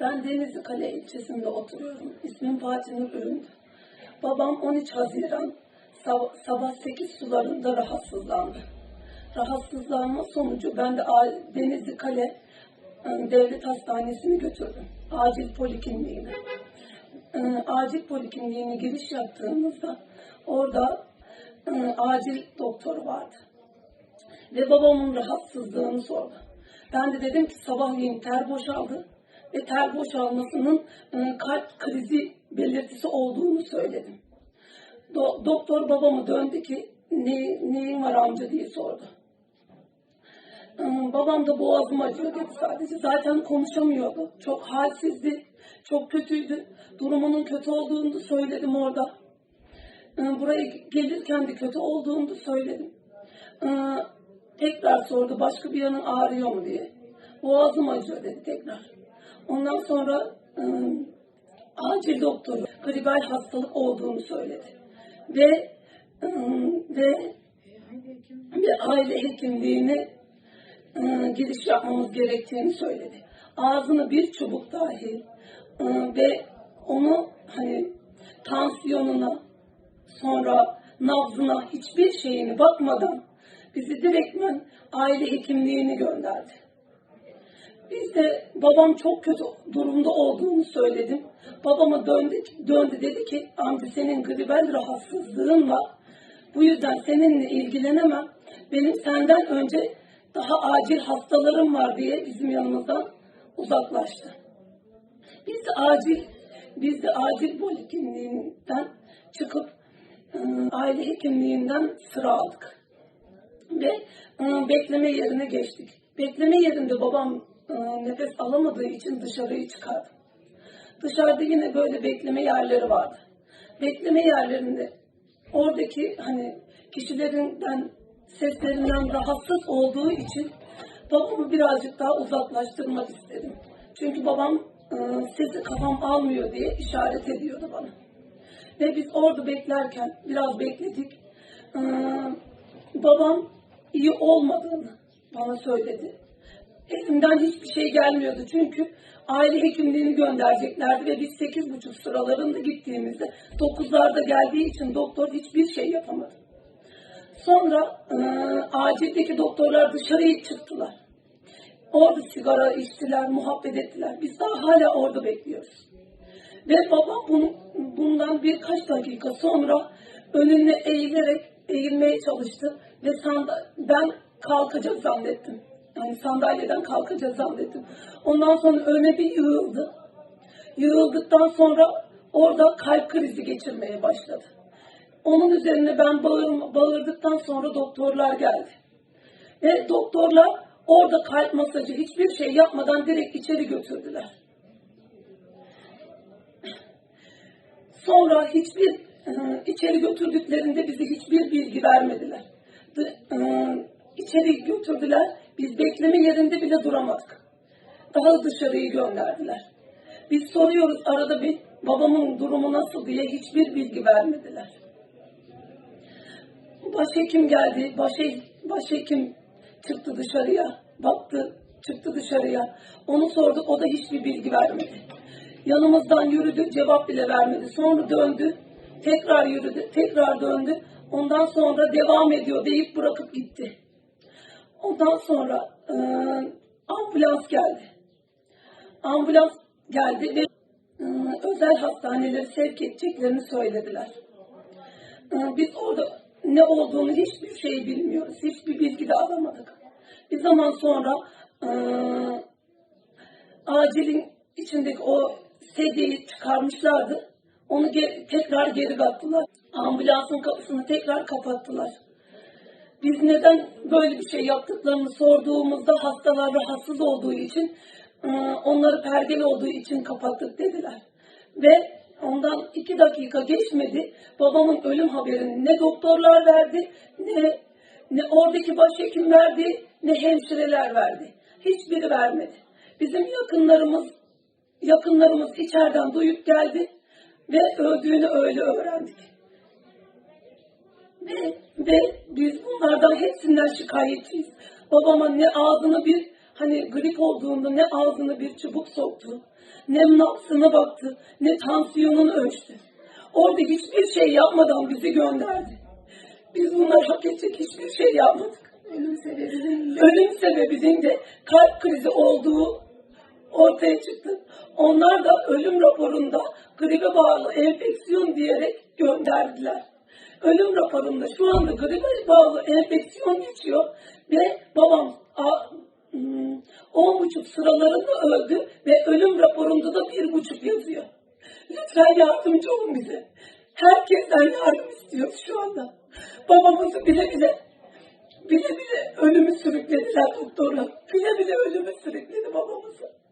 Ben Denizli Kale ilçesinde oturuyorum. İsmim Fatih Nur Üründü. Babam 13 Haziran sab- sabah 8 sularında rahatsızlandı. Rahatsızlanma sonucu ben de Denizli Kale e, Devlet Hastanesi'ni götürdüm. Acil polikliniğine. Acil polikliniğine giriş yaptığımızda orada e, acil doktoru vardı ve babamın rahatsızlığını sordu. Ben de dedim ki sabahleyin ter boşaldı ve ter boşalmasının e, kalp krizi belirtisi olduğunu söyledim. Do- doktor babamı döndü ki ne, neyin var amca diye sordu. E, babam da boğazım acıyor dedi sadece. Zaten konuşamıyordu. Çok halsizdi, çok kötüydü. Durumunun kötü olduğunu söyledim orada. E, buraya gelirken de kötü olduğunu söyledim. Tekrar sordu başka bir yanın ağrıyor mu diye. Boğazım acıyor dedi tekrar. Ondan sonra e, acil doktoru gribal hastalık olduğunu söyledi. Ve e, ve bir aile hekimliğine e, giriş yapmamız gerektiğini söyledi. Ağzına bir çubuk dahil e, ve onu hani tansiyonuna sonra nabzına hiçbir şeyini bakmadan bizi direktmen aile hekimliğine gönderdi. Biz de babam çok kötü durumda olduğunu söyledim. Babama döndü, döndü dedi ki amca senin gribel rahatsızlığın var. Bu yüzden seninle ilgilenemem. Benim senden önce daha acil hastalarım var diye bizim yanımızdan uzaklaştı. Biz de acil biz de acil polikliniğinden çıkıp e, aile hekimliğinden sıra aldık ve e, bekleme yerine geçtik. Bekleme yerinde babam nefes alamadığı için dışarıyı çıkardı. Dışarıda yine böyle bekleme yerleri vardı. Bekleme yerlerinde oradaki hani kişilerinden seslerinden rahatsız olduğu için babamı birazcık daha uzaklaştırmak istedim. Çünkü babam e, sesi kafam almıyor diye işaret ediyordu bana. Ve biz orada beklerken biraz bekledik. Ee, babam iyi olmadığını bana söyledi. Elimden hiçbir şey gelmiyordu çünkü aile hekimliğini göndereceklerdi ve biz sekiz buçuk sıralarında gittiğimizde dokuzlarda geldiği için doktor hiçbir şey yapamadı. Sonra e, acildeki doktorlar dışarıya çıktılar. Orada sigara içtiler, muhabbet ettiler. Biz daha hala orada bekliyoruz. Ve babam bunu, bundan birkaç dakika sonra önüne eğilerek eğilmeye çalıştı ve sanda, ben kalkacak zannettim. Yani sandalyeden kalkacak zannettim. Ondan sonra öne bir yığıldı. Yığıldıktan sonra orada kalp krizi geçirmeye başladı. Onun üzerine ben bağır, bağırdıktan sonra doktorlar geldi. Ve doktorlar orada kalp masajı hiçbir şey yapmadan direkt içeri götürdüler. Sonra hiçbir e, içeri götürdüklerinde bize hiçbir bilgi vermediler. İçeri götürdüler. Biz bekleme yerinde bile duramadık. Daha dışarıyı gönderdiler. Biz soruyoruz arada bir babamın durumu nasıl diye hiçbir bilgi vermediler. Başhekim geldi. Başhe, başhekim çıktı dışarıya. Baktı, çıktı dışarıya. Onu sorduk, o da hiçbir bilgi vermedi. Yanımızdan yürüdü, cevap bile vermedi. Sonra döndü, tekrar yürüdü, tekrar döndü. Ondan sonra devam ediyor deyip bırakıp gitti. Ondan sonra e, ambulans geldi. Ambulans geldi ve e, özel hastanelere sevk edeceklerini söylediler. E, biz orada ne olduğunu hiçbir şey bilmiyoruz. Hiçbir bilgi de alamadık. Bir zaman sonra e, acilin içindeki o sedyeyi çıkarmışlardı. Onu ge- tekrar geri kattılar. Ambulansın kapısını tekrar kapattılar. Biz neden böyle bir şey yaptıklarını sorduğumuzda hastalar rahatsız olduğu için e, onları perdeli olduğu için kapattık dediler. Ve ondan iki dakika geçmedi babamın ölüm haberini ne doktorlar verdi ne ne oradaki başhekim verdi ne hemşireler verdi. Hiçbiri vermedi. Bizim yakınlarımız yakınlarımız içeriden duyup geldi ve öldüğünü öyle öğrendik. Ve, ve biz bunlardan hepsinden şikayetçiyiz. Babama ne ağzına bir Hani grip olduğunda ne ağzına bir çubuk soktu, ne nabzına baktı, ne tansiyonunu ölçtü. Orada hiçbir şey yapmadan bizi gönderdi. Biz bunlar hak edecek hiçbir şey yapmadık. Ölüm sebebinin Ölüm sebebinin de kalp krizi olduğu ortaya çıktı. Onlar da ölüm raporunda gribe bağlı enfeksiyon diyerek gönderdiler. Ölüm raporunda şu anda gribe bağlı enfeksiyon geçiyor ve babam hmm, on buçuk sıralarında öldü ve ölüm raporunda da bir buçuk yazıyor. Lütfen yardımcı olun bize. Herkesten yardım istiyoruz şu anda. Babamızı bile bile bile bile ölümü sürüklediler doktorlar. Bile bile ölümü sürükledi babamızı.